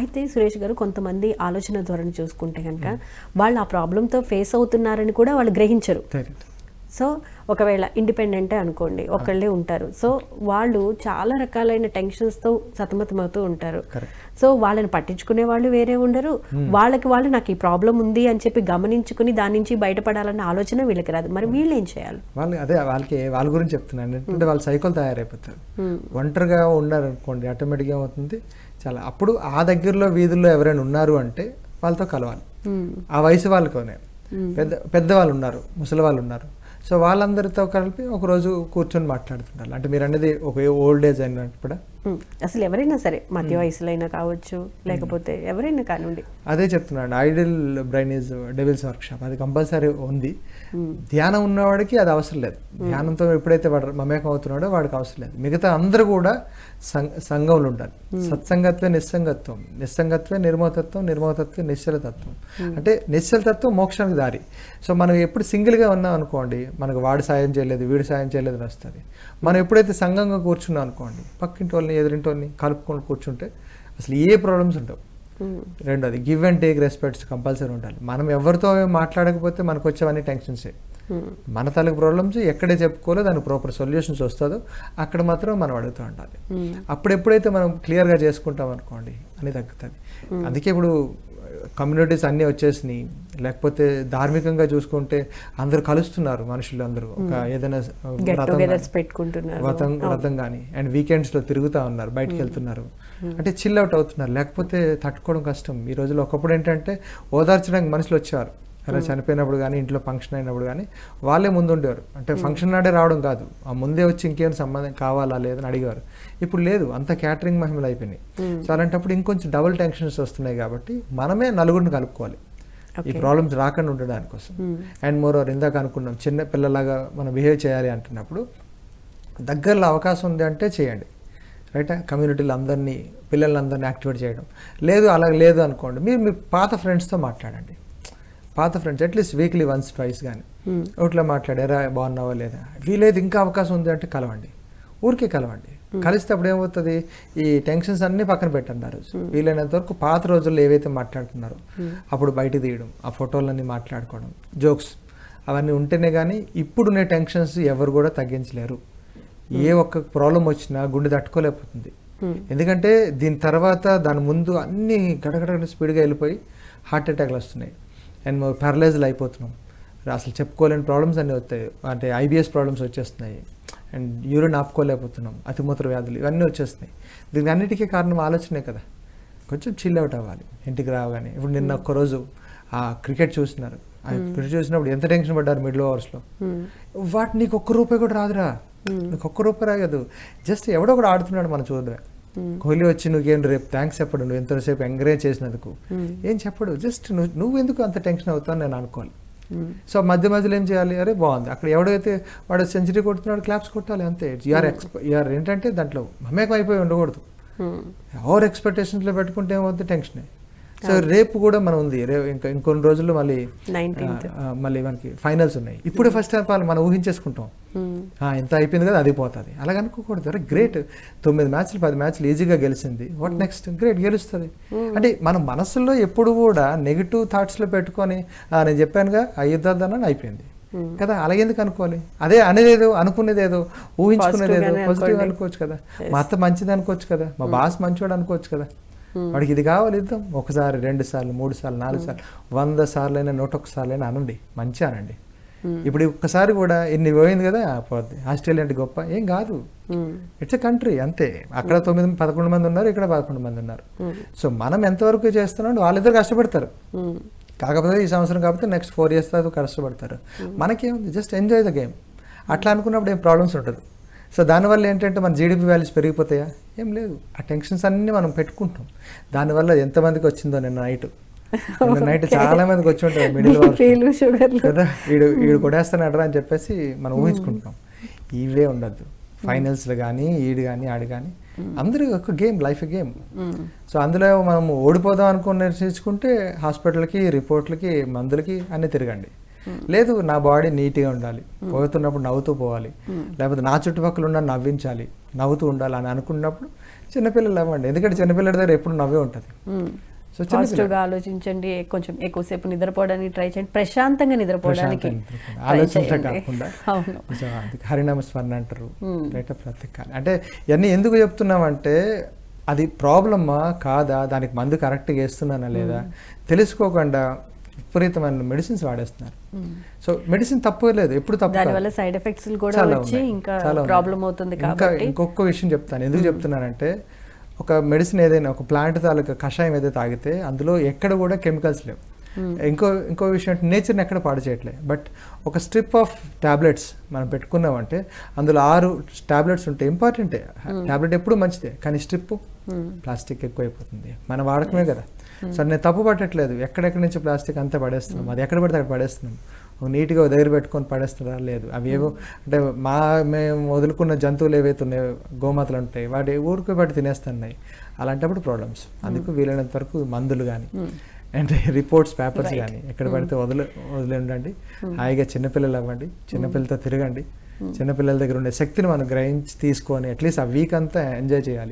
అయితే సురేష్ గారు కొంతమంది ఆలోచన ధోరణి చూసుకుంటే కనుక వాళ్ళు ఆ ప్రాబ్లంతో ఫేస్ అవుతున్నారని కూడా వాళ్ళు గ్రహించరు. సో ఒకవేళ ఇండిపెండెంటే అనుకోండి ఒకళ్ళే ఉంటారు. సో వాళ్ళు చాలా రకాలైన టెన్షన్స్తో సతమతమవుతూ ఉంటారు. సో వాళ్ళని పట్టించుకునే వాళ్ళు వేరే ఉండరు. వాళ్ళకి వాళ్ళు నాకు ఈ ప్రాబ్లం ఉంది అని చెప్పి గమనించుకుని దాని నుంచి బయటపడాలన్న ఆలోచన వీళ్ళకి రాదు. మరి వీళ్ళు ఏం చేయాలి? వాళ్ళు అదే వాళ్ళకి వాళ్ళ గురించి చెప్తున్నాను. ఏంటంటే వాళ్ళు సైకిల్ తయారైపోతారు. ఒంటరిగా ఉన్నారనుకోండి ఆటోమేటిక్గా ఏమవుతుంది? చాలా అప్పుడు ఆ దగ్గరలో వీధుల్లో ఎవరైనా ఉన్నారు అంటే వాళ్ళతో కలవాలి. ఆ వయసు వాళ్ళతోనే పెద్ద పెద్దవాళ్ళు ఉన్నారు ముసలి వాళ్ళు ఉన్నారు. సో వాళ్ళందరితో కలిపి ఒకరోజు కూర్చొని మాట్లాడుతుంటారు అంటే మీరు అనేది ఒక ఓల్డ్ ఏజ్ అయినప్పుడు ఉమ్, అసలు ఎవరైనా సరే మధ్య వయసులో అయినా కావచ్చు లేకపోతే ఎవరైనా కానివ్వండి. అదే చెప్తున్నాను ideal brain is devil's workshop. అది కంపల్సరీ ఉంది. ధ్యానం ఉన్నవాడికి అది అవసరం లేదు. ధ్యానంతో ఎప్పుడైతే వాడు మమేకం అవుతున్నాడో వాడికి అవసరం లేదు. మిగతా అందరూ కూడా సంఘంలో ఉండాలి. సత్సంగత్వే నిస్సంగత్వం. నిస్సంగత్వే నిర్మోతత్వం నిర్మోతత్వే నిశ్చలతత్వం. అంటే నిశ్చలతత్వం మోక్షానికి దారి. సో మనం ఎప్పుడు సింగిల్గా ఉన్నాం అనుకోండి మనకు వాడు సాయం చేయలేదు వీడు సాయం చేయలేదు అని వస్తుంది. మనం ఎప్పుడైతే సంఘంగా కూర్చున్నాం అనుకోండి పక్కింటి వాళ్ళని ఎదురింటి వాళ్ళని కలుపుకొని కూర్చుంటే అసలు ఏ ప్రాబ్లమ్స్ ఉండవు. రెండోది give and take respects compulsory ఉండాలి. మనం ఎవరితో మాట్లాడకపోతే మనకు వచ్చేవన్నీ టెన్షన్సే మన తలకు ప్రాబ్లమ్స్ ఎక్కడే చెప్పుకోలో దానికి ప్రాపర్ సొల్యూషన్స్ వస్తుందో అక్కడ మాత్రం మనం అడుగుతూ ఉండాలి. అప్పుడు ఎప్పుడైతే మనం క్లియర్గా చేసుకుంటాం అనుకోండి అని తగ్గుతుంది. అందుకే ఇప్పుడు కమ్యూనిటీస్ అన్నీ వచ్చేసినాయి. లేకపోతే ధార్మికంగా చూసుకుంటే అందరూ కలుస్తున్నారు మనుషులు అందరూ. ఒక ఏదైనా గెట్ వ్రతం వ్రతం కానీ అండ్ వీకెండ్స్లో తిరుగుతూ ఉన్నారు బయటికి వెళ్తున్నారు. అంటే చిల్ అవుట్ అవుతున్నారు. లేకపోతే తట్టుకోవడం కష్టం. ఈ రోజుల్లో ఒకప్పుడు ఏంటంటే ఓదార్చడానికి మనుషులు వచ్చేవారు. అలా చనిపోయినప్పుడు కానీ ఇంట్లో ఫంక్షన్ అయినప్పుడు కానీ వాళ్ళే ముందు ఉండేవారు అంటే ఫంక్షన్ నాడే రావడం కాదు. ఆ ముందే వచ్చి ఇంకేం సంబంధం కావాలా లేదని అడిగేవారు. ఇప్పుడు లేదు అంత క్యాటరింగ్ మహిమలు అయిపోయినాయి. సో అలాంటప్పుడు ఇంకొంచెం డబుల్ టెన్షన్స్ వస్తున్నాయి కాబట్టి మనమే నలుగురిని కలుపుకోవాలి. ఈ ప్రాబ్లమ్స్ రాకుండా ఉండడానికి కోసం. అండ్ మోర్ ఓవర్ ఇందాక అనుకున్నాం చిన్న పిల్లలాగా మనం బిహేవ్ చేయాలి అంటున్నప్పుడు దగ్గరలో అవకాశం ఉంది అంటే చేయండి. రైట్? కమ్యూనిటీలో అందరినీ పిల్లలందరినీ యాక్టివేట్ చేయడం. లేదు అలా లేదు అనుకోండి. మీరు మీ పాత ఫ్రెండ్స్తో మాట్లాడండి. పాత friends at least weekly once twice కానీ ఒకటిలో మాట్లాడారా బాగున్నావా లేదా? వీలేదు ఇంకా అవకాశం ఉంది అంటే కలవండి. ఊరికే కలవండి. కలిస్తే అప్పుడు ఏమవుతుంది? ఈ టెన్షన్స్ అన్నీ పక్కన పెట్టండి ఆ రోజు. వీలైనంత వరకు పాత రోజుల్లో ఏవైతే మాట్లాడుతున్నారో అప్పుడు బయట తీయడం ఆ ఫోటోలన్నీ మాట్లాడుకోవడం జోక్స్ అవన్నీ ఉంటేనే కానీ ఇప్పుడున్న టెన్షన్స్ ఎవరు కూడా తగ్గించలేరు. ఏ ఒక్క ప్రాబ్లం వచ్చినా గుండె తట్టుకోలేకపోతుంది. ఎందుకంటే దీని తర్వాత దాని ముందు అన్ని గడగడ స్పీడ్గా వెళ్ళిపోయి హార్ట్ అటాక్లు వస్తున్నాయి. అండ్ ప్యారలైజ్లు అయిపోతున్నాం. అసలు చెప్పుకోలేని ప్రాబ్లమ్స్ అన్నీ వస్తాయి. అంటే ఐబిఎస్ ప్రాబ్లమ్స్ వచ్చేస్తున్నాయి. అండ్ యూరిన్ ఆపుకోలేకపోతున్నాం. అతిమూత్ర వ్యాధులు ఇవన్నీ వచ్చేస్తున్నాయి. దీనికి అన్నిటికీ కారణం ఆలోచనే కదా. కొంచెం చిల్ అవుట్ అవ్వాలి. ఇంటికి రాగానే. ఇప్పుడు నిన్న ఒక్కరోజు ఆ క్రికెట్ చూస్తున్నారు ఆ క్రికెట్ చూసినప్పుడు ఎంత టెన్షన్ పడ్డారు మిడిల్ ఓవర్స్లో వాటి నీకు ఒక్క రూపాయి కూడా రాదురా. నీకు ఒక్క రూపాయి రాగదు జస్ట్ ఎవడో కూడా ఆడుతున్నాడు మనం చూడమే కోహ్లీ వచ్చి నువ్వేం రేపు థ్యాంక్స్ చెప్పడు నువ్వు ఎంతసేపు ఎంకరేజ్ చేసినందుకు. ఏం చెప్పడు జస్ట్ నువ్వు నువ్వు ఎందుకు అంత టెన్షన్ అవుతావు నేను అనుకోవాలి. సో మధ్య మధ్యలో ఏం చేయాలి? అరే బాగుంది. అక్కడ ఎవడైతే వాడు సెంచరీ కొడుతున్నాడు క్లాప్స్ కొట్టాలి అంతే. యూఆర్ ఎక్స్ప యూఆర్ ఏంటంటే దాంట్లో మమేకం అయిపోయి ఉండకూడదు. ఓవర్ ఎక్స్పెక్టేషన్స్లో పెట్టుకుంటే ఏమవుతుంది టెన్షన్ సో రేపు కూడా మనం ఉంది. రేపు ఇంకా ఇంకొన్ని రోజుల్లో మళ్ళీ మళ్ళీ మనకి ఫైనల్స్ ఉన్నాయి. ఇప్పుడే ఫస్ట్ ఆఫ్ ఆల్ మనం ఊహించేసుకుంటాం. ఆ, ఎంత అయిపోయింది కదా అది పోతుంది. అలాగ అనుకోకూడదు. అరే గ్రేట్. తొమ్మిది మ్యాచ్లు పది మ్యాచ్లు ఈజీగా గెలిచింది. వాట్ నెక్స్ట్ గ్రేట్ గెలుస్తుంది. అంటే మన మనసులో ఎప్పుడు కూడా నెగిటివ్ థాట్స్లో పెట్టుకొని "ఆ, నేను చెప్పానుగా అయ్యిద్దాన్ని అయిపోయింది. కదా అలాగెందుకు అనుకోవాలి? అదే అనేదేదో అనుకునేదేదో ఊహించుకునేదేదో పాజిటివ్. అనుకోవచ్చు కదా. మా అత్త మంచిది అనుకోవచ్చు కదా. మా బాస్ మంచివాడు అనుకోవచ్చు కదా. వాడికి ఇది కావాలి ఇద్దాం. ఒకసారి రెండు సార్లు మూడు సార్లు నాలుగు సార్లు వంద సార్లు అయినా నూట ఒక్క సార్లు అయినా అనండి. మంచి అనండి. ఇప్పుడు ఒక్కసారి కూడా ఇన్ని పోయింది కదా పోద్ది ఆస్ట్రేలియా అంటే గొప్ప ఏం కాదు. ఇట్స్ ఎ కంట్రీ అంతే. అక్కడ తొమ్మిది పదకొండు మంది ఉన్నారు ఇక్కడ పదకొండు మంది ఉన్నారు. సో మనం ఎంతవరకు చేస్తున్నాం వాళ్ళిద్దరు కష్టపడతారు. కాకపోతే ఈ సంవత్సరం కాకపోతే నెక్స్ట్ ఫోర్ ఇయర్స్ తర్వాత కష్టపడతారు. మనకేముంది? Just enjoy the game. అట్లా అనుకున్నప్పుడు ఏం ప్రాబ్లమ్స్ ఉంటుంది సో దానివల్ల ఏంటంటే మన జీడిపి వాల్యూస్ పెరిగిపోతాయా? ఏం లేదు. ఆ టెన్షన్స్ అన్నీ మనం పెట్టుకుంటాం. దానివల్ల ఎంతమందికి వచ్చిందో నిన్న నైట్. నైట్ చాలా మందికి వచ్చి ఉంటుంది మిడిల్ కదా వీడు వీడు కొడేస్తానడరా అని చెప్పేసి మనం ఊహించుకుంటున్నాం. ఇవే ఉండద్దు. ఫైనల్స్లో కానీ ఈడు కానీ ఆడు కానీ అందరూ ఒక గేమ్ లైఫ్ గేమ్. సో అందులో మనం ఓడిపోదాం అనుకుని నిర్ణయించుకుంటే హాస్పిటల్కి రిపోర్ట్లకి మందులకి అన్నీ తిరగండి. లేదు నా బాడీ నీట్గా ఉండాలి. పోతున్నప్పుడు నవ్వుతూ పోవాలి. లేకపోతే నా చుట్టుపక్కల ఉన్న నవ్వించాలి. నవ్వుతూ ఉండాలి అని అనుకున్నప్పుడు చిన్నపిల్లలు అవ్వండి ఎందుకంటే చిన్నపిల్లల దగ్గర ఎప్పుడు నవ్వే ఉంటుంది. సో పాజిటివ్గా ఆలోచించండి. కొంచెం ఎక్కువసేపు నిద్రపోవడానికి ట్రై చేయండి. ప్రశాంతంగా నిద్రపోవడానికి అవును. హరినామ స్మరణ అంటారు. ప్రత్యేకాలు అంటే ఇవన్నీ ఎందుకు చెప్తున్నామంటే అది ప్రాబ్లమా? కాదా? దానికి మందు కరెక్ట్గా వేస్తున్నానా లేదా? తెలుసుకోకుండా విపరీతమైన మెడిసిన్స్ వాడేస్తున్నారు. సో మెడిసిన్ తప్పు లేదు. ఎప్పుడు తప్పు. దానివల్ల సైడ్ ఎఫెక్ట్స్ కూడా వచ్చి. ఇంకా. ప్రాబ్లం అవుతుంది కాబట్టి ఇంకొక విషయం చెప్తాను. ఎందుకు చెప్తున్నానంటే ఒక మెడిసిన్ ఏదైనా ఒక ప్లాంట్ తాలూకా కషాయం ఏదైతే తాగితే అందులో ఎక్కడ కూడా కెమికల్స్ లేవు. ఇంకో ఇంకో విషయం అంటే నేచర్ని ఎక్కడ పాడు చేయట్లేదు బట్ ఒక స్ట్రిప్ ఆఫ్ టాబ్లెట్స్ మనం పెట్టుకున్నామంటే అందులో ఆరు టాబ్లెట్స్ ఉంటాయి ఇంపార్టెంటే టాబ్లెట్ ఎప్పుడు మంచిదే కానీ స్ట్రిప్ ప్లాస్టిక్ ఎక్కువైపోతుంది. మన వాడకమే కదా. సో నేను తప్పు పట్టట్లేదు. ఎక్కడెక్కడి నుంచి ప్లాస్టిక్ అంతా పడేస్తున్నాం? అది ఎక్కడ పడితే అక్కడ పడేస్తున్నాం. నీట్గా దగ్గర పెట్టుకొని పడేస్తున్నారా? లేదు. అవి ఏవో అంటే మా మేము వదులుకున్న జంతువులు ఏవైతే ఉన్నాయో గోమాతలు ఉంటాయి వాటి ఊరికి వాటి తినేస్తున్నాయి. అలాంటప్పుడు ప్రాబ్లమ్స్ అందుకు వీలైనంత వరకు మందులు కానీ అంటే రిపోర్ట్స్ పేపర్స్ కానీ ఎక్కడ పడితే వదిలే వదిలే ఉండండి హాయిగా చిన్నపిల్లలు అవ్వండి. చిన్నపిల్లలతో తిరగండి. చిన్నపిల్లల దగ్గర ఉండే శక్తిని మనం గ్రహించి తీసుకొని అట్లీస్ట్ ఆ వీక్ అంతా ఎంజాయ్ చేయాలి.